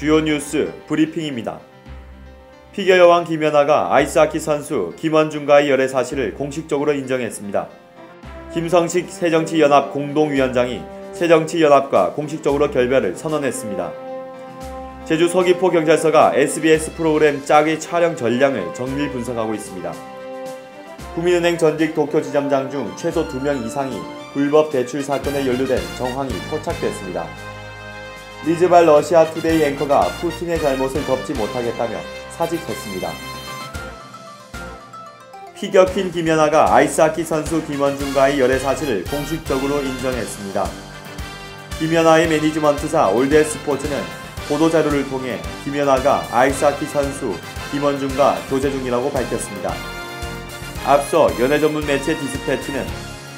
주요 뉴스 브리핑입니다. 피겨 여왕 김연아가 아이스하키 선수 김원중과의 열애 사실을 공식적으로 인정했습니다. 김성식 새정치연합 공동위원장이 새정치연합과 공식적으로 결별을 선언했습니다. 제주 서귀포 경찰서가 SBS 프로그램 짝의 촬영 전량을 정밀 분석하고 있습니다. 국민은행 전직 도쿄지점장 중 최소 2명 이상이 불법 대출 사건에 연루된 정황이 포착됐습니다. 리즈발 러시아 투데이 앵커가 푸틴의 잘못을 덮지 못하겠다며 사직했습니다. 피겨퀸 김연아가 아이스하키 선수 김원중과의 열애 사실을 공식적으로 인정했습니다. 김연아의 매니지먼트사 올드 스포츠는 보도자료를 통해 김연아가 아이스하키 선수 김원중과 교제 중이라고 밝혔습니다. 앞서 연애 전문 매체 디스패치는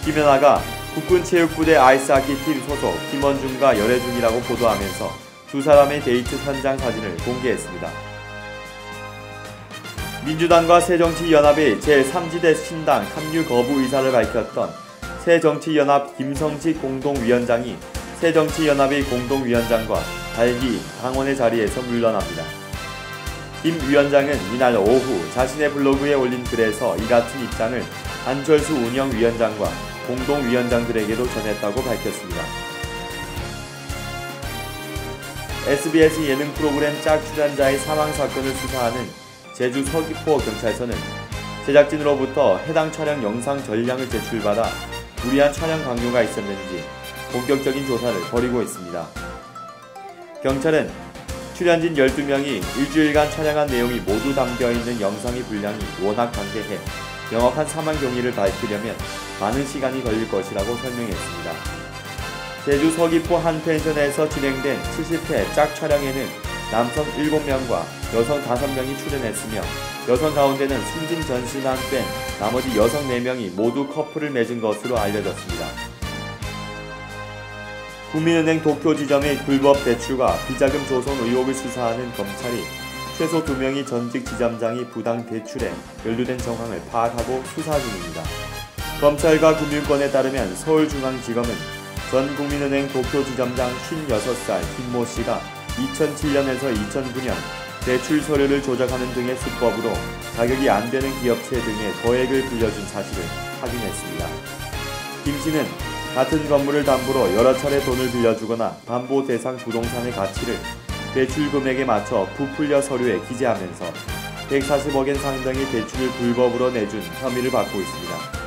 김연아가 국군체육부대 아이스하키 팀 소속 김원중과 열애 중이라고 보도하면서 두 사람의 데이트 현장 사진을 공개했습니다. 민주당과 새정치연합의 제3지대 신당 합류 거부 의사를 밝혔던 새정치연합 김성식 공동위원장이 새정치연합의 공동위원장과 달리 당원의 자리에서 물러납니다. 김 위원장은 이날 오후 자신의 블로그에 올린 글에서 이 같은 입장을 안철수 운영위원장과 공동위원장들에게도 전했다고 밝혔습니다. SBS 예능 프로그램 짝 출연자의 사망 사건을 수사하는 제주 서귀포 경찰서는 제작진으로부터 해당 촬영 영상 전량을 제출받아 무리한 촬영 강요가 있었는지 본격적인 조사를 벌이고 있습니다. 경찰은 출연진 12명이 일주일간 촬영한 내용이 모두 담겨있는 영상의 분량이 워낙 방대해 명확한 사망 경위를 밝히려면 많은 시간이 걸릴 것이라고 설명했습니다. 제주 서귀포 한 펜션에서 진행된 70회 짝 촬영에는 남성 7명과 여성 5명이 출연했으며 여성 가운데는 숨진 전신한 뺀 나머지 여성 4명이 모두 커플을 맺은 것으로 알려졌습니다. 국민은행 도쿄 지점의 불법 대출과 비자금 조성 의혹을 수사하는 검찰이 최소 2명이 전직 지점장이 부당 대출에 연루된 정황을 파악하고 수사 중입니다. 검찰과 금융권에 따르면 서울중앙지검은 전 국민은행 도쿄지점장 56살 김모 씨가 2007년에서 2009년 대출 서류를 조작하는 등의 수법으로 자격이 안 되는 기업체 등의 거액을 빌려준 사실을 확인했습니다. 김 씨는 같은 건물을 담보로 여러 차례 돈을 빌려주거나 담보 대상 부동산의 가치를 대출 금액에 맞춰 부풀려 서류에 기재하면서 140억엔 상당의 대출을 불법으로 내준 혐의를 받고 있습니다.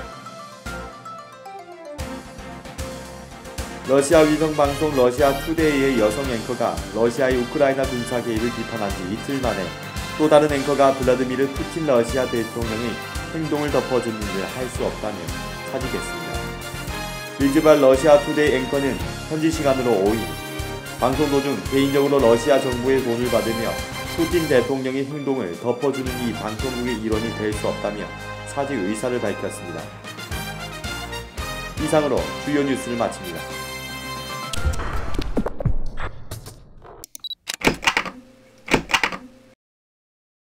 러시아 위성방송 러시아 투데이의 여성 앵커가 러시아의 우크라이나 군사 개입을 비판한 지 이틀 만에 또 다른 앵커가 블라드미르 푸틴 러시아 대통령의 행동을 덮어주는 일을 할 수 없다며 사직했습니다. 리즈발 러시아 투데이 앵커는 현지 시간으로 5일 방송 도중 개인적으로 러시아 정부의 돈을 받으며 푸틴 대통령의 행동을 덮어주는 이 방송국의 일원이 될 수 없다며 사직 의사를 밝혔습니다. 이상으로 주요 뉴스를 마칩니다.